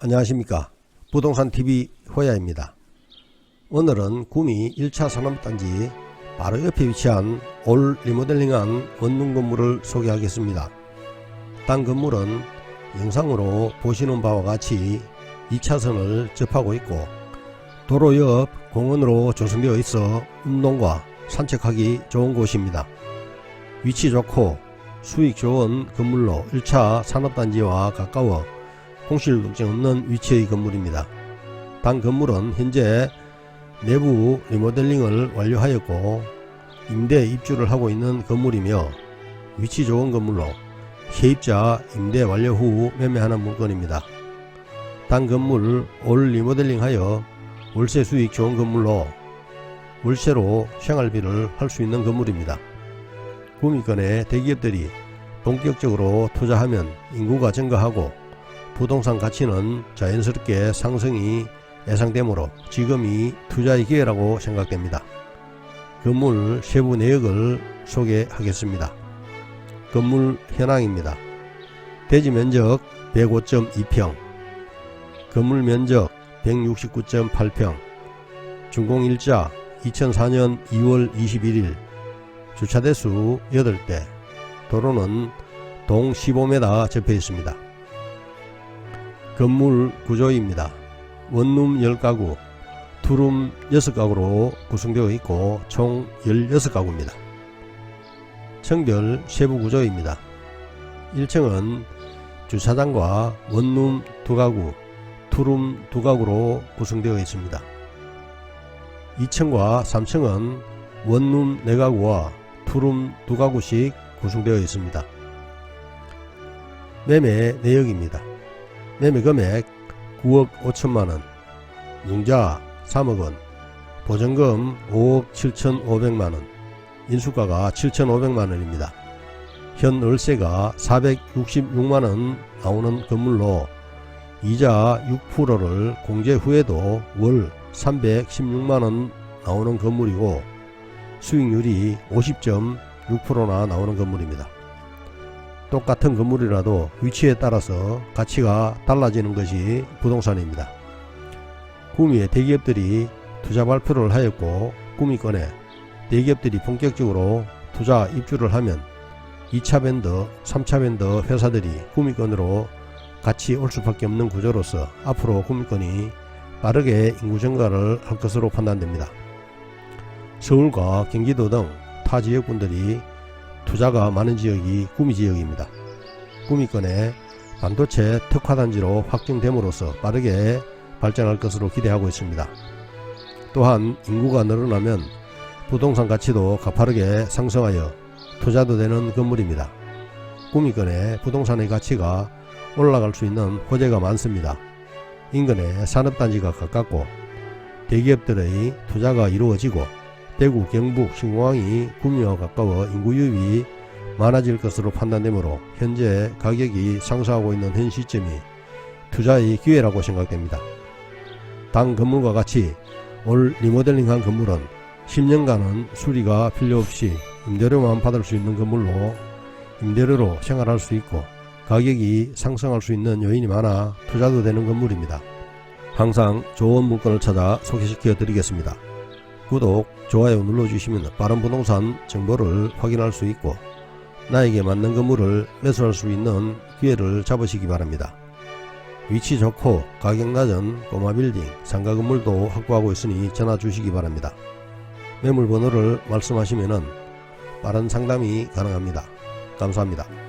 안녕하십니까. 부동산TV 호야입니다. 오늘은 구미 1차 산업단지 바로 옆에 위치한 올 리모델링한 원룸 건물을 소개하겠습니다. 딴 건물은 영상으로 보시는 바와 같이 2차선을 접하고 있고 도로 옆 공원으로 조성되어 있어 운동과 산책하기 좋은 곳입니다. 위치 좋고 수익 좋은 건물로 1차 산업단지와 가까워 공실 걱정 없는 위치의 건물입니다. 단 건물은 현재 내부 리모델링을 완료하였고 임대 입주를 하고 있는 건물이며 위치 좋은 건물로 세입자 임대 완료 후 매매하는 물건입니다. 단 건물 올 리모델링하여 월세 수익 좋은 건물로 월세로 생활비를 할 수 있는 건물입니다. 구미권의 대기업들이 본격적으로 투자하면 인구가 증가하고 부동산 가치는 자연스럽게 상승이 예상되므로 지금이 투자의 기회라고 생각됩니다. 건물 세부 내역을 소개하겠습니다. 건물 현황입니다. 대지 면적 105.2평, 건물 면적 169.8평, 준공 일자 2004년 2월 21일, 주차대수 8대, 도로는 동 15m 접해 있습니다. 건물 구조입니다. 원룸 10가구, 투룸 6가구로 구성되어 있고 총 16가구입니다. 청별 세부 구조입니다. 1층은 주차장과 원룸 2가구, 투룸 2가구로 구성되어 있습니다. 2층과 3층은 원룸 4가구와 투룸 2가구씩 구성되어 있습니다. 매매 내역입니다. 매매 금액 9억 5천만원, 융자 3억원, 보증금 5억 7천5백만원, 인수가가 7천5백만원입니다. 현 월세가 466만원 나오는 건물로 이자 6%를 공제 후에도 월 316만원 나오는 건물이고 수익률이 50.6%나 나오는 건물입니다. 똑같은 건물이라도 위치에 따라서 가치가 달라지는 것이 부동산입니다. 구미의 대기업들이 투자 발표를 하였고 구미권에 대기업들이 본격적으로 투자 입주를 하면 2차 밴더, 3차 밴더 회사들이 구미권으로 같이 올 수밖에 없는 구조로서 앞으로 구미권이 빠르게 인구 증가를 할 것으로 판단됩니다. 서울과 경기도 등 타 지역분들이 투자가 많은 지역이 구미 지역입니다. 구미권의 반도체 특화단지로 확정됨으로써 빠르게 발전할 것으로 기대하고 있습니다. 또한 인구가 늘어나면 부동산 가치도 가파르게 상승하여 투자도 되는 건물입니다. 구미권의 부동산의 가치가 올라갈 수 있는 호재가 많습니다. 인근에 산업단지가 가깝고 대기업들의 투자가 이루어지고 대구, 경북, 신공항이 구미와 가까워 인구 유입이 많아질 것으로 판단되므로 현재 가격이 상승하고 있는 현 시점이 투자의 기회라고 생각됩니다. 당 건물과 같이 올 리모델링한 건물은 10년간은 수리가 필요 없이 임대료만 받을 수 있는 건물로 임대료로 생활할 수 있고 가격이 상승할 수 있는 요인이 많아 투자도 되는 건물입니다. 항상 좋은 물건을 찾아 소개시켜 드리겠습니다. 구독, 좋아요 눌러주시면 빠른 부동산 정보를 확인할 수 있고 나에게 맞는 건물을 매수할 수 있는 기회를 잡으시기 바랍니다. 위치 좋고 가격 낮은 꼬마 빌딩, 상가 건물도 확보하고 있으니 전화 주시기 바랍니다. 매물 번호를 말씀하시면 빠른 상담이 가능합니다. 감사합니다.